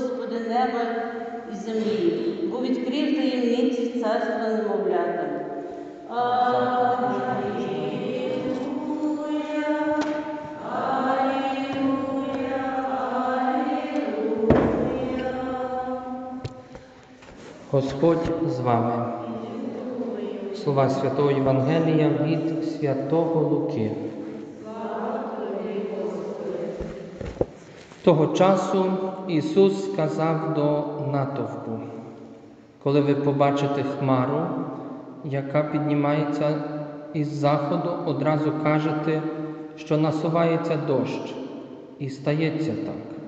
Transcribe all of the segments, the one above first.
Господи неба і землі, бо відкрив таємниці царства немовлята. Господь з вами. Слова Святого Євангелія від Святого Луки. Того часу Ісус сказав до натовпу, коли ви побачите хмару, яка піднімається із заходу, одразу кажете, що насувається дощ, і стається так.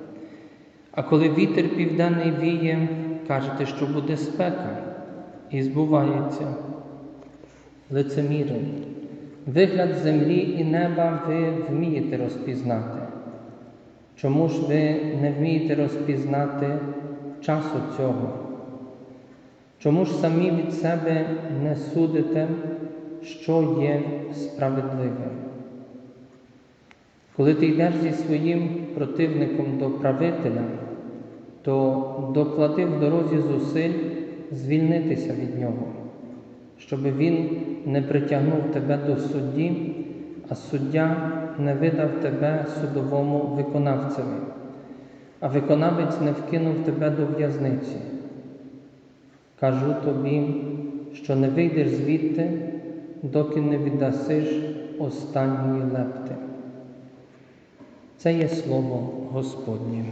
А коли вітер південний віє, кажете, що буде спека, і збувається. Лицеміри, вигляд землі і неба ви вмієте розпізнати. Чому ж ви не вмієте розпізнати часу цього? Чому ж самі від себе не судите, що є справедливим? Коли ти йдеш зі своїм противником до правителя, то доклади в дорозі зусиль звільнитися від нього, щоб він не притягнув тебе до судді, а суддя не видав тебе судовому виконавцеві, а виконавець не вкинув тебе до в'язниці. Кажу тобі, що не вийдеш звідти, доки не віддасиш останньої лепти. Це є слово Господнє.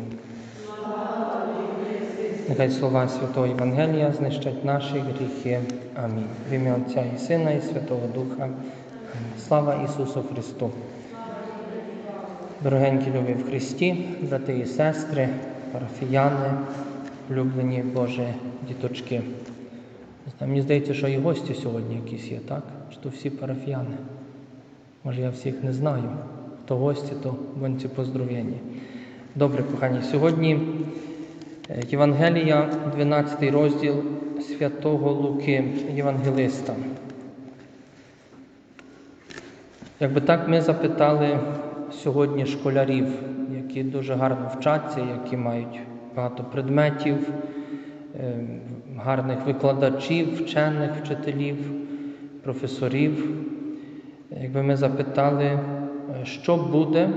Нехай слова Святого Євангелія знищать наші гріхи. Амінь. В ім'я Отця і Сина, і Святого Духа. Амінь. Слава Ісусу Христу. Дорогенькі любі в Христі, брати і сестри, парафіяни, улюблені Божі діточки. Мені здається, що і гості сьогодні якісь є, так? Чи то всі парафіяни? Може, я всіх не знаю. Хто гості, то будьте поздоров'яні. Добре, кохані, сьогодні е, Євангелія, 12 розділ святого Луки, Євангелиста. Якби так ми запитали сьогодні школярів, які дуже гарно вчаться, які мають багато предметів, е, гарних викладачів, вчених вчителів, професорів. Якби ми запитали, е, що буде,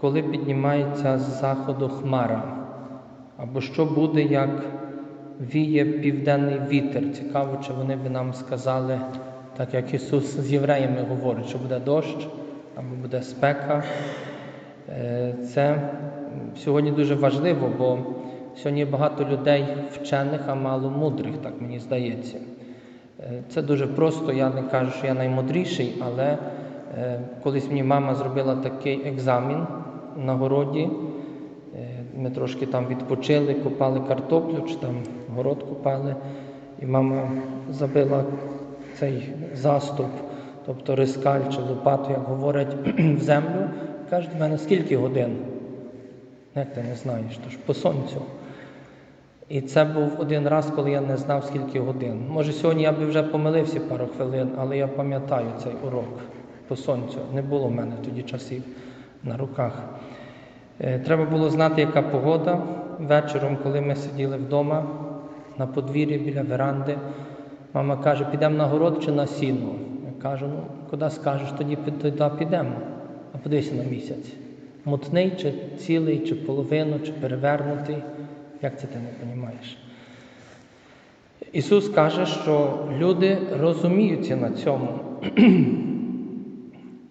коли піднімається з заходу хмара, або що буде, як віє південний вітер. Цікаво, чи вони би нам сказали, так як Ісус з євреями говорить, що буде дощ або буде спека. Е, Це сьогодні дуже важливо, бо сьогодні багато людей вчених, а мало мудрих, так мені здається. Е, Це дуже просто, я не кажу, що я наймудріший, але е, колись мені мама зробила такий екзамен на городі. Ми трошки там відпочили, копали картоплю чи там город копали, і мама забила цей заступ, тобто рискаль чи лопату, як говорять, в землю. Каже, в мене скільки годин? Як ти не знаєш? Тож по сонцю. І це був один раз, коли я не знав, скільки годин. Може, сьогодні я би вже помилився пару хвилин, але я пам'ятаю цей урок по сонцю. Не було в мене тоді часів на руках. Е, Треба було знати, яка погода. Вечором, коли ми сиділи вдома на подвір'ї біля веранди, мама каже, підемо на город чи на сіно. Кажу, ну куди скажеш, тоді туди підемо. А подивися на місяць. Мутний, чи цілий, чи половину, чи перевернутий. Як це ти не розумієш? Ісус каже, що люди розуміються на цьому.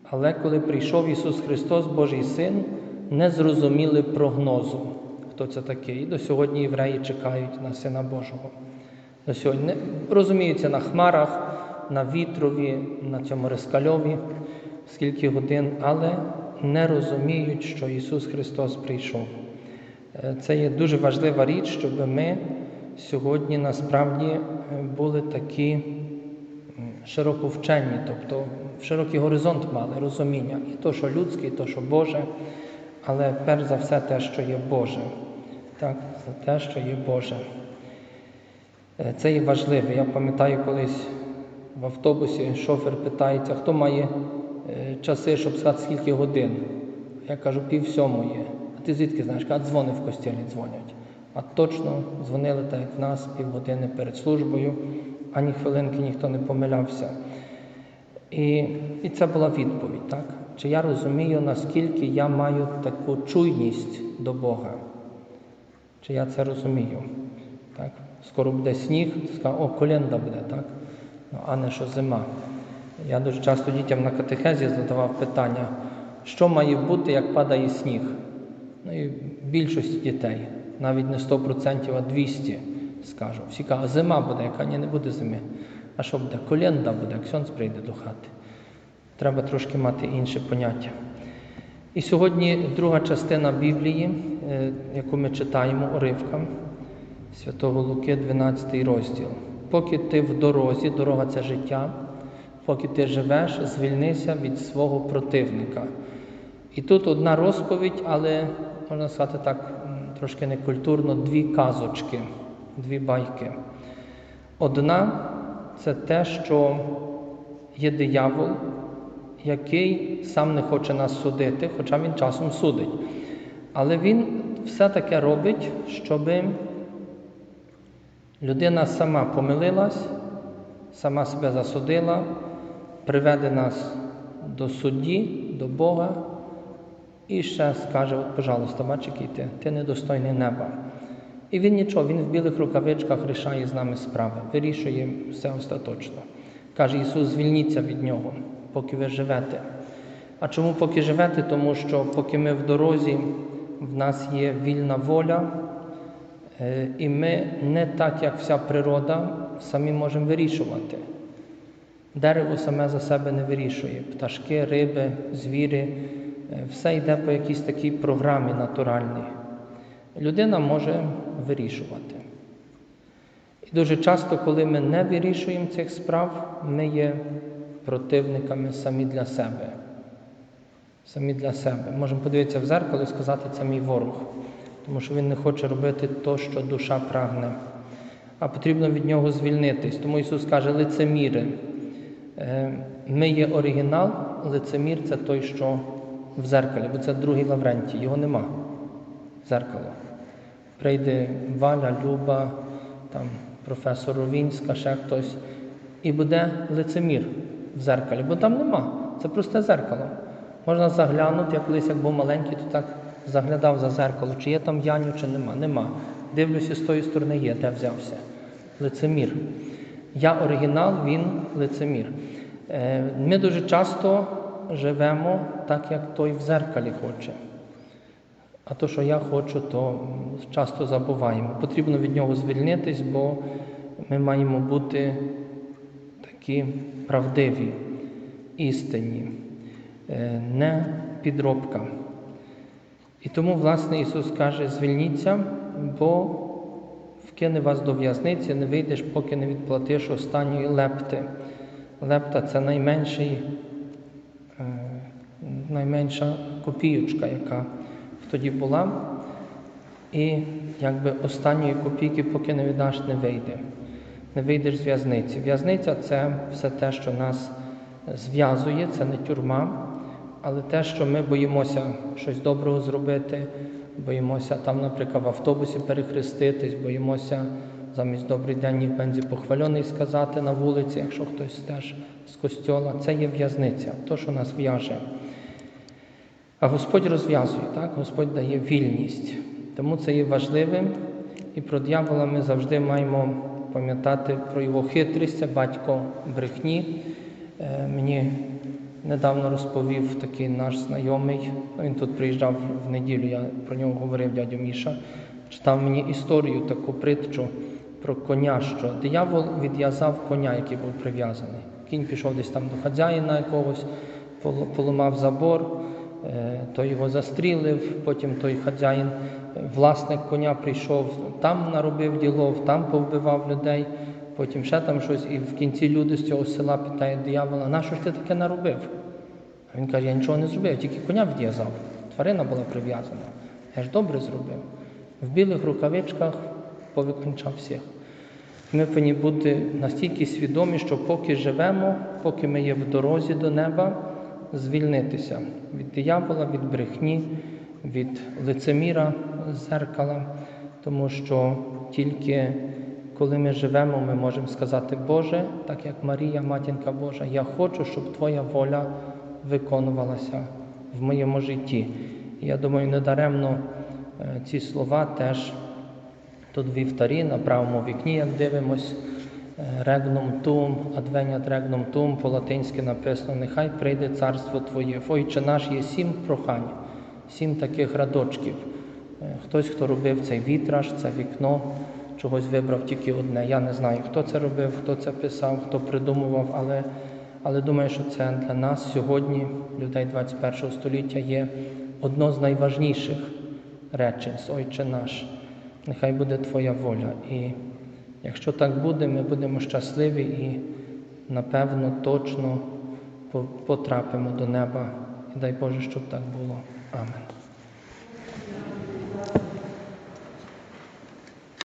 Але коли прийшов Ісус Христос, Божий Син, не зрозуміли прогнозу. хто це такий. І до сьогодні євреї чекають на Сина Божого. До сьогодні розуміються на хмарах, на вітрові, на цьому рискальові, скільки годин, але не розуміють, що Ісус Христос прийшов. Е, Це є дуже важлива річ, щоб ми сьогодні насправді е, були такі широковчені, тобто широкий горизонт мали розуміння, і то, що людське, і то, що Боже, але перш за все те, що є Боже. Так, за те, що є Боже. Е, Це є важливо. Я пам'ятаю колись в автобусі шофер питається, хто має е, часи, щоб сказати, скільки годин. Я кажу, пів сьомої. А ти звідки знаєш? А дзвони в костілі дзвонять. А точно дзвонили так, як в нас, півгодини перед службою, ані хвилинки ніхто не помилявся. І, і це була відповідь, так? Чи я розумію, наскільки я маю таку чуйність до Бога? Чи я це розумію? Так? Скоро буде сніг, ти скажеш, о, коленда буде, так? А не що зима. Я дуже часто дітям на катехезі задавав питання, що має бути, як падає сніг? Ну і більшості дітей, навіть не 100%, а 200 скажу. Всі кажуть, а зима буде, яка ні, не буде зими. А що буде? Коленда буде, як сонце прийде до хати. Треба трошки мати інше поняття. І сьогодні друга частина Біблії, е, яку ми читаємо уривкам Святого Луки, 12 розділ. Поки ти в дорозі, дорога це життя, поки ти живеш, звільнися від свого противника. І тут одна розповідь, але можна сказати так, трошки некультурно, дві казочки, дві байки. Одна це те, що є диявол, який сам не хоче нас судити, хоча він часом судить. Але він все таке робить, щоб людина сама помилилась, сама себе засудила, приведе нас до судді, до Бога і ще скаже: от, пожалуйста, бач, який ти, ти недостойний неба. І він нічого, він в білих рукавичках рішає з нами справи, вирішує все остаточно. Каже Ісус, звільніться від нього, поки ви живете. А чому поки живете? Тому що поки ми в дорозі, в нас є вільна воля, і ми не так, як вся природа, самі можемо вирішувати. Дерево саме за себе не вирішує. Пташки, риби, звірі, е, все йде по якійсь такій програмі натуральній. Людина може вирішувати. І дуже часто, коли ми не вирішуємо цих справ, ми є противниками самі для себе. Самі для себе. Можемо подивитися в зеркало і сказати, це мій ворог, тому що він не хоче робити те, що душа прагне. А потрібно від нього звільнитись. Тому Ісус каже, лицеміри. Е, Ми є оригінал, лицемір це той, що в зеркалі, бо це другий Лаврентій, його нема. Зеркало. Прийде Валя, Люба, там, професор Ровінська, ще хтось, і буде лицемір в зеркалі, бо там нема. Це просте зеркало. Можна заглянути, я колись як був маленький, то так заглядав за зеркало, чи є там Яню, чи нема. Нема. Дивлюся, з тої сторони є, де взявся. Лицемір. Я оригінал, він лицемір. Е, Ми дуже часто живемо так, як той в зеркалі хоче. А то, що я хочу, то часто забуваємо. Потрібно від нього звільнитись, бо ми маємо бути такі правдиві, істинні, е, не підробка. І тому, власне, Ісус каже: звільніться, бо вкине вас до в'язниці, не вийдеш, поки не відплатиш останньої лепти. Лепта це найменший, е, найменша копійочка, яка тоді була. І якби останньої копійки, поки не віддаш, не вийде. Не вийдеш з в'язниці. В'язниця це все те, що нас зв'язує, це не тюрма, але те, що ми боїмося щось доброго зробити, боїмося там, наприклад, в автобусі перехреститись, боїмося замість добрий день і бензі похвальоний сказати на вулиці, якщо хтось теж з костьола. Це є в'язниця, то, що нас в'яже. А Господь розв'язує, так? Господь дає вільність. Тому це є важливим. І про дьявола ми завжди маємо пам'ятати про його хитрість, це батько брехні. Е, Мені недавно розповів такий наш знайомий, ну, він тут приїжджав в неділю, я про нього говорив дядю Міша, читав мені історію, таку притчу про коня, що диявол відв'язав коня, який був прив'язаний. Кінь пішов десь там до хазяїна якогось, поламав забор, е, той його застрілив, потім той хазяїн, власник коня прийшов, там наробив ділов, там повбивав людей, потім ще там щось, і в кінці люди з цього села питають диявола, на що ж ти таке наробив? А він каже, я нічого не зробив, тільки коня відв'язав. Тварина була прив'язана. Я ж добре зробив. В білих рукавичках повиключав всіх. Ми повинні бути настільки свідомі, що поки живемо, поки ми є в дорозі до неба, звільнитися від диявола, від брехні, від лицеміра зеркала, тому що тільки коли ми живемо, ми можемо сказати, Боже, так як Марія, матінка Божа, я хочу, щоб Твоя воля виконувалася в моєму житті. І я думаю, недаремно е, ці слова теж Тут вівтарі на правому вікні, як дивимось, регнум тум, адвенят регнум тум, по-латинськи написано, нехай прийде царство Твоє. Отче наш є сім прохань, сім таких радочків. Е, Хтось, хто робив цей вітраж, це вікно, чогось вибрав тільки одне. Я не знаю, хто це робив, хто це писав, хто придумував, але, але думаю, що це для нас сьогодні, людей 21 століття, є одно з найважніших речень, Отче наш. Нехай буде Твоя воля. І якщо так буде, ми будемо щасливі і напевно точно потрапимо до неба. І дай Боже, щоб так було. Амен.